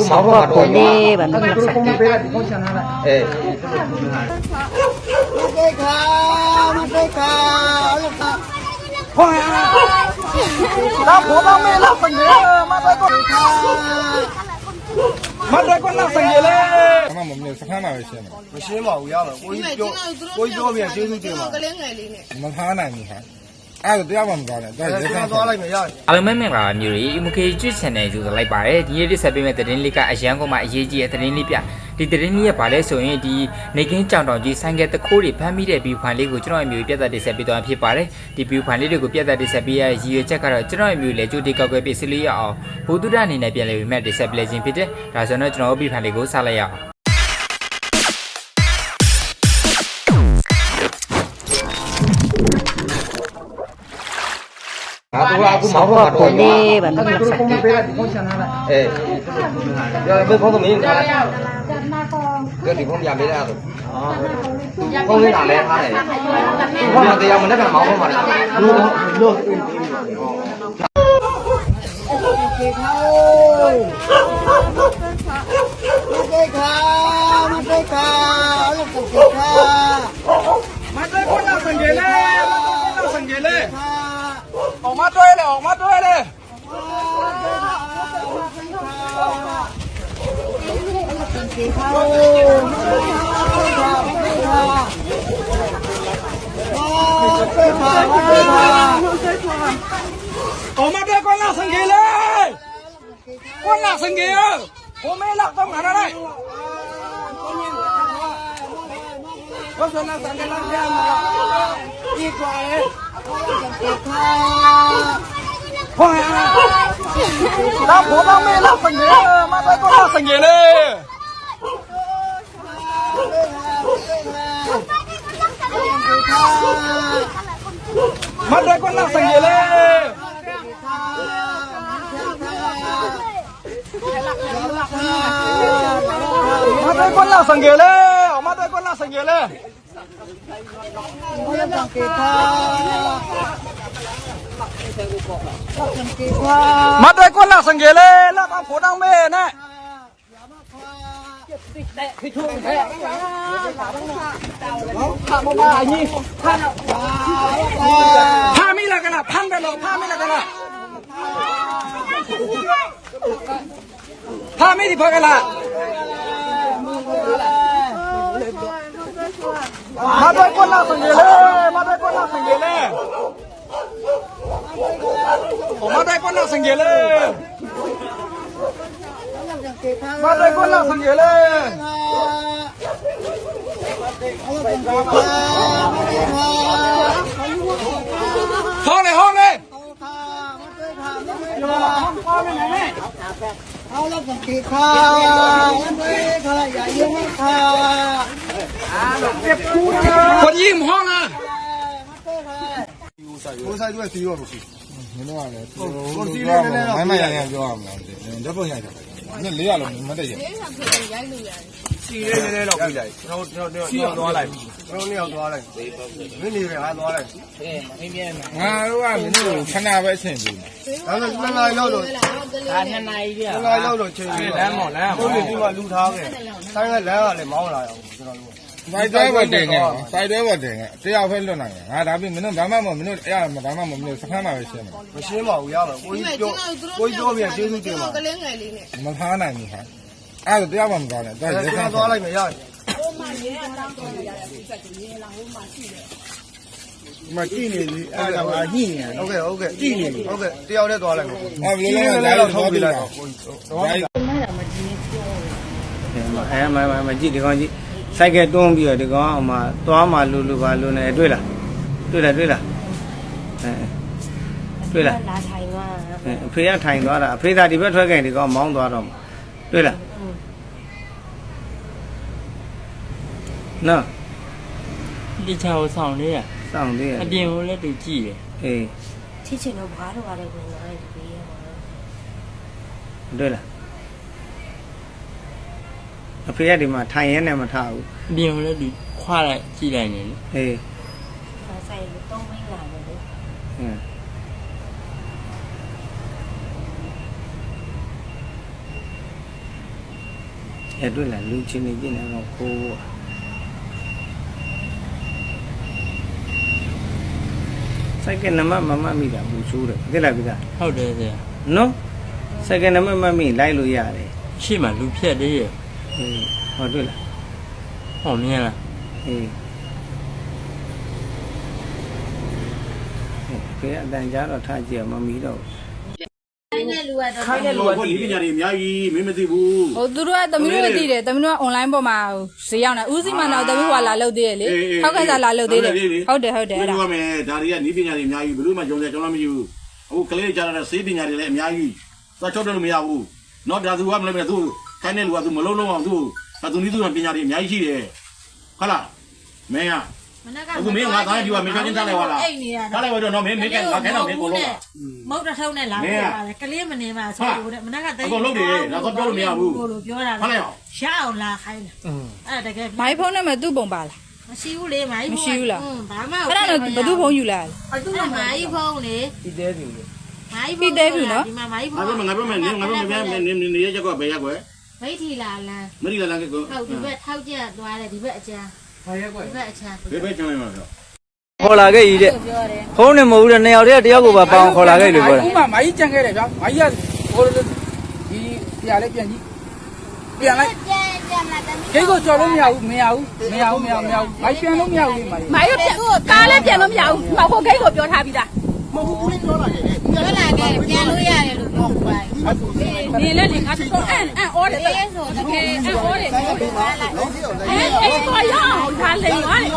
အခုမောင်းတော့ကိုလေးပါသူနော်တို့ဖုန်းပေးလိုက်ဒီဖုန်းချန်ထားလိုက်အေးမတိတ်ခါမတိတ်ခါလို့ခါဟောတော့ဘောတော့မဲလာပင်မတိတ်ကိုခါမတိတ်ကိုလာစင်ရလေ အမမမစခန်းမှာပဲရှင်းတယ်မရှင်းပါဘူးရပါကိုကြီးပြောကိုကြီးပြောပြန်ကျေးဇူးတင်ပါကလေးငယ်လေးနဲ့မထားနိုင်ဘူးခါအဲ့ဒါတရားမှမသွားနဲ့တော့အဲရဲဆခန်းင်းသွားလိုက်မယ်ရတယ်အားလုံးပဲမင်္ဂလာပါမျိုးတွေ MK ကျွတ် channel ကြိုဆိုလိုက်ပါတယ်ဒီနေ့တစ်ဆက်ပေးမဲ့သတင်းလေးကအရန်ကုန်မှာအရေးကြီးတဲ့သတင်းလေးပြဒီသတင်းလေးကဘာလဲဆိုရင်ဒီနေကင်းကြောင်တောင်ကြီးဆိုင်ကယ်တခိုးတွေဖမ်းမိတဲ့ view file လေးကိုကျွန်တော်အမျိုးပြတ်သက်တင်ဆက်ပေးသွားမှာဖြစ်ပါတယ်ဒီ view file လေးတွေကိုပြတ်သက်တင်ဆက်ပေးရတဲ့ရည်ရွယ်ချက်ကတော့ကျွန်တော်အမျိုးလည်းကြိုတေကောက်ွယ်ပြစလေးရအောင်ဘုဒ္ဓဒအနေနဲ့ပြန်လည်ပြီးမဲ့တင်ဆက်ပေးခြင်းဖြစ်တယ်ဒါဆိုတော့ကျွန်တော်တို့ view file လေးကိုစလိုက်ရအောင် ငါတို့ကအခုမောင်းတော့ကိုလေးပါနော်သူတို့ဖုန်းပေးလိုက်ဒီဖုန်းချန်ထားလိုက်အေးရဘယ်ဖုန်းသမီးထားလိုက်ကြဒီဖု ออกมาด้วยเลยออกมาด้วยเลย ออกมาด้วยก้นหน้าสังเกตเลยก้นหน้าสังเกตผมไม่รักต้องการอะไรก็ส่วนหน้าสังเกตแล้วแย่มาดีกว่าเลย Đáp bố bác mẹ lắp phần ghế Mà tay con lắp phần ghế đi Mắt đây con lắp phần ghế lên. Mắt đây con lắp phần ghế lên Mắt đây con lắp phần ghế lên. เลยมาด้วยก้นหน้าสังเกตเลย มาด้วยก้นหน้าสังเกตเลยออกม মাথায় কন্যা সঙ্গে মাথায় কন্যা সঙ্গে মাথায় কন্যা সঙ্গে মাথায় কন্যা সঙ্গে thôi này hôn đi thôi là phần kỳ thao, thôi là giải yêu thao. คนยิ้มห้องอ่ะ ကိုဆိုင်တွေ့စီရောလို့ရှိမင်းတို့ကလည်းကိုစီလေးနည်းနည်းတော့မိုင်းမရရပြောရမှာဓာတ်ပုံရိုက်တာနည်းလေးရလို့မတည့်ရ စီလေးနည်းနည်းတော့ပြလိုက်ကျွန်တော်ကျွန်တော်ကျွန်တော်သွားလိုက်ကျွန်တော်နှစ်ယောက်သွားလိုက်မင်းနေပဲငါသွားလိုက် ငါတို့ကမင်းတို့ခဏပဲအဆင်ပြေတယ် ဒါဆိုနှစ်နာရီလောက်တော့ဒါနှစ်နာရီပြနှစ်နာရီလောက်တော့ချိန်ပြီးလမ်းမော်လမ်းမော်ကိုဒီမှာလူထားခဲ့ဆိုင်ကလမ်းကလည်းမောင်းလာအောင်ကျွန်တော်တို့ စိုက်တွဲပေါ်တင်ငယ်စိုက်တွဲပေါ်တင်ငယ်တရားဖဲလွတ်နိုင်တယ်ငါဒါပြင်မင်းတို့ဘာမှမမင်းတို့အဲ့ဘာမှမမင်းတို့စခန်းမှာပဲရှင်းတယ်မရှင်းပါဘူးရပါကိုကြီးပြောကိုကြီးပြောပြန်ကျေးဇူးတင်ပါကလေးငယ်လေးနဲ့မထားနိုင်ဘူးခါအဲ့ဒါတရားမှမသွားနဲ့တော့အဲရဲခဆန်းင်းသွားလိုက်မယ်ရတယ်မကြည့်နေပြီအဲ့ဒါကညှိနေတယ်ဟုတ်ကဲ့ဟုတ်ကဲ့ကြည့်နေပြီဟုတ်ကဲ့တယောက်တည်းသွားလိုက်မယ်အဲ့ဘယ်လိုလဲတော့ထုတ်ပြလိုက်တော့အဲမမမကြည့်ဒီကောင်ကြည့် စိုက်ကဲတွန်းပြီးတော့ဒီကောင်အမသွားမှလူလူပါလူနေတွေ့လားတွေ့လားတွေ့လားအဲတွေ့လားလာထိုင်သွားအဲအဖေကထိုင်သွားတာအဖေသာဒီဘက်ထွက်ခဲ့ဒီကောင်မောင်းသွားတော့တွေ့လားနော်ဒီချာကိုဆောင်လေးอ่ะစောင့်သေးရအပြင်ကိုလည်းသူကြည့်တယ်အေးချစ်ချင်တော့ဘာလို့ပါလဲဝင်လာတယ်ဒီရမှာတွေ့လား အဖေကဒီမှာထိုင်ရဲနဲ့မထားဘူးအပြင်ကိုလည်းသူခွာလိုက်ကြည့်လိုက်နေလေအေးဒါဆိုင်လို့တော့မင်းလာတယ်လေအင်းအဲတွေ့လားလူချင်းနေပြနေတော့ခိုးစိုက်ကနမမမမိတာဘူးဆိုးတယ်သိလားဗျာဟုတ်တယ်ဆရာနော်စိုက်ကနမမမိလိုက်လို့ရတယ်ရှေ့မှာလူဖြတ်လေးရဲ့ အေးဟောတွေ့လားဟောမြင်လားအေးဘယ်အတန်ကြတော့ထားကြည့်မမီတော့ခိုင်းတဲ့လူကဒီပညာတွေအများကြီးမင်းမသိဘူးဟိုသူတို့ကသမီးတို့ကသိတယ်သမီးတို့က online ပေါ်မှာဈေးရောက်နေဦးစီမန်တော့သမီးဟွာလာလုပ်သေးတယ်လေထောက်ကန်စာလာလုပ်သေးတယ်ဟုတ်တယ်ဟုတ်တယ်အဲ့ဒါပြောမယ်ဒါတွေကနီးပညာတွေအများကြီးဘယ်လို့မှကြုံတယ်ကျွန်တော်မရှိဘူးအခုကလေးတွေကြားရတဲ့စေးပညာတွေလည်းအများကြီးသွားချုပ်တယ်လို့မရဘူးတော့ဒါသူကမလုပ်နဲ့သူ ခိုင်းတဲ့လူကသူမလုံးလုံးအောင်သူကသူနီးသူပညာတွေအများကြီးရှိတယ်ဟုတ်လားမင်းကအခုမင်းငါသားဒီကမင်းချင်းထားလိုက်ပါလားအိတ်နေရထားလိုက်ပါတော့နော်မင်းမင်းကငါခိုင်းတော့မင်းကိုလုံးပါမုတ်တထုံးနဲ့လာပြပါလေကလေးမနေပါဆိုလို့တဲ့မနက်ကတိတ်အကုန်လုံးတယ်တော့ပြောလို့မရဘူးကိုလိုပြောတာဟုတ်လားရအောင်လာခိုင်းတယ်အဲ့တကယ်မိုင်းဖုန်းနဲ့မှသူ့ပုံပါလားမရှိဘူးလေမိုင်းဘာမှအဲ့ဒါတော့ဘသူ့ဖုန်းယူလာလဲအဲ့ဒါမိုင်းဖုန်းလေဒီတဲပြီလေမိုင်းဖုန်းဒီမှာမိုင်းဖုငါန်းပြောမယ်ငါပြောမယ်နင်းငါပြောမယ်နင်းနင်းနေရကြကွဘယ်ရက်ကွယ် မိထီလာလန်းမရီလာလာကကိုဟုတ်ဒီဘက်ထောက်ကျသွားတယ်ဒီဘက်အချမ်းဘာရက်ကွယ်ဒီဘက်အချမ်းဘယ်ဘက်ကျမ်းလိုက်မှာပြောခေါ်လာခဲ့ကြီးတဲ့ဖုန်းနဲ့မဟုတ်ဘူးတဲ့နှစ်ယောက်တည်းတယောက်ကိုပါပေါအောင်ခေါ်လာခဲ့လို့ပြောတာဥမာမိုင်းကြံခဲ့တယ်ဗျာမိုင်းကဟိုဒီပြလေးပြန်ကြည့်ပြန်လိုက်ပြန်ပြန်လာတယ်ဂိတ်ကိုကြော်လို့မရဘူးမရဘူးမရဘူးမရဘူးမရဘူးမိုင်းပြန်လို့မရဘူးလေမိုင်းမိုင်းပြန်ကားလည်းပြန်လို့မရဘူးမောက်ဖို့ဂိတ်ကိုပြောထားပြီးသား မဟုတ်ဘူးဦးလေးပြောလာတယ်ပြောလာခဲ့ပြန်လို့ရတယ်လို့ပြောပါနေလည်းနေငါတော့အန်အန်အော်တယ်တကယ်အန်အော်တယ်အဲ့အဲ့တော့ရအောင်ဒါလိမ်သွားတယ်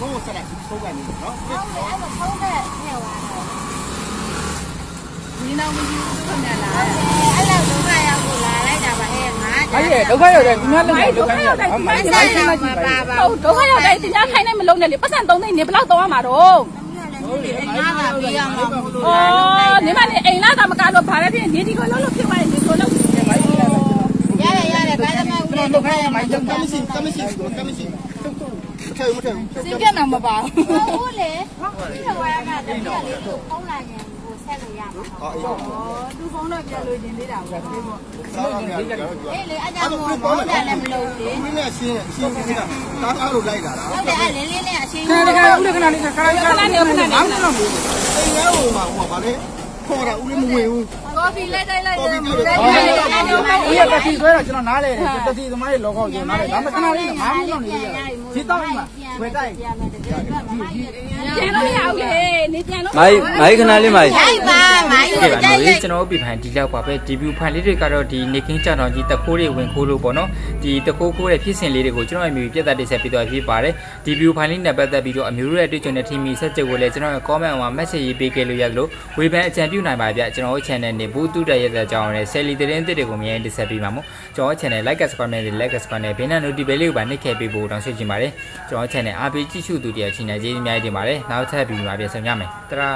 ဘိုးဆက်လိုက်သုံးကနေနော်ဒီနောက်မယူဘူးခင်ဗျာလားအဲ့လောက်ဒုက္ခရောက်ကိုလာလိုက်တာပါဟဲ့ငါမိုင်းရဲ့ဒုက္ခရောက်တယ်ဒီများလည်းဒုက္ခရောက်တယ်မိုင်းမိုင်းဆက်လိုက်ကြည့်ပါဟုတ်ဒုက္ခရောက်တယ်တင်များခိုင်းနေမလုံးနဲ့လေပတ်စံ၃သိန်းနေဘယ်လောက်တော့ရမှာတော့ ငါကပြီးရမှာအော်နေမနေအိမ်လာကမကားတော့ဗာလည်းဖြစ်နေဒီကိုလုံးလုံးဖြစ်သွားရင်ဒီကိုလုံးရတယ်ရတယ်ဘာသာမဦးလေဒုက္ခရောက်မှာတမရှိတမရှိတမရှိထဲမထဲစင်ပြတ်နေမပါဘူးဟုတ်လေဒီတော့ရကတည်းကလေဖုန်းလာရင် ကိုဆက်လို့ရမှာသူဖုန်းတော့ပြန်လို့ရင်သေးတာပေါ့စားရမယ်အေးလေအကြောင်းမို့ဘောင်းတယ်လည်းမလုပ်လေဦးလေးနဲ့ရှင်းရှင်းနေတာတားအားလို့လိုက်လာတာဟုတ်တယ်အဲ့လင်းလင်းနဲ့အချင်းခဏတခါဦးလေးခဏလေးခဏလေးခဏလေးခဏလေးငါမလို့ဘူးအိမ်ထဲဟိုမှာဟိုဗာလေခေါ်တာဦးလေးမဝင်ဘူးကော်ဖီလိုက်လိုက်လိုက်ကော်ဖီကြည့်လိုလို့က်ကော်ဖီဦးရတက်စီဆွဲတော့ကျွန်တော်နားလဲတယ်တက်စီသမားရဲ့လောကောက်ကျွန်တော်နားလဲဒါမှခဏလေးငါမလို့နေရဒီတော့အိမ်မှာဝယ်တိုက်ပြန်လို့မရဘူးလေနေပြန်လို့ မိုင်းမိုင်းခဏလေးမိုင်း ရိုက်ပါမိုင်းကဲပါနော်ဒီကျွန်တော်တို့ပြဖိုင်ဒီလောက်ပါပဲဒီဗျူဖိုင်လေးတွေကတော့ဒီနေကင်းကြောင်တောင်ကြီးတခိုးတွေဝင်ခိုးလို့ပေါ့နော်ဒီတခိုးခိုးတဲ့ဖြစ်စဉ်လေးတွေကိုကျွန်တော်အမျိုးပြတ်သက်တိဆက်ပြီးတော့ဖြစ်ပါတယ်ဒီဗျူဖိုင်လေးနဲ့ပတ်သက်ပြီးတော့အမျိုးတို့ရဲ့တွေ့ကြုံတဲ့ team ဆက်ချက်ကိုလည်းကျွန်တော်ရဲ့ comment မှာ message ရေးပေးခဲ့လို့ရတယ်လို့ဝေဖန်အကြံပြုနိုင်ပါဗျကျွန်တော်တို့ channel နဲ့ဘူးတူတရဲ့တဲ့အကြောင်းနဲ့ Sally တဲ့တဲ့တွေကိုအမြဲတမ်းဆက်ပေးပါမို့ကျွန်တော် channel like subscribe နဲ့ like subscribe နဲ့ဘေးနဲ့ notification လေးကိုပါနှိပ်ခဲ့ပေးဖို့တောင်းဆိုချင်ပါတယ်ကျွန်တော် channel အားပေးကြည့်ရှုသူတွေအချင်းနဲ့ကျေးဇူးအများကြီးတင်ပါတယ်နောက်ထပ်ဗီဒီယိုမှာပြန်ဆောင်ရမယ်တရာ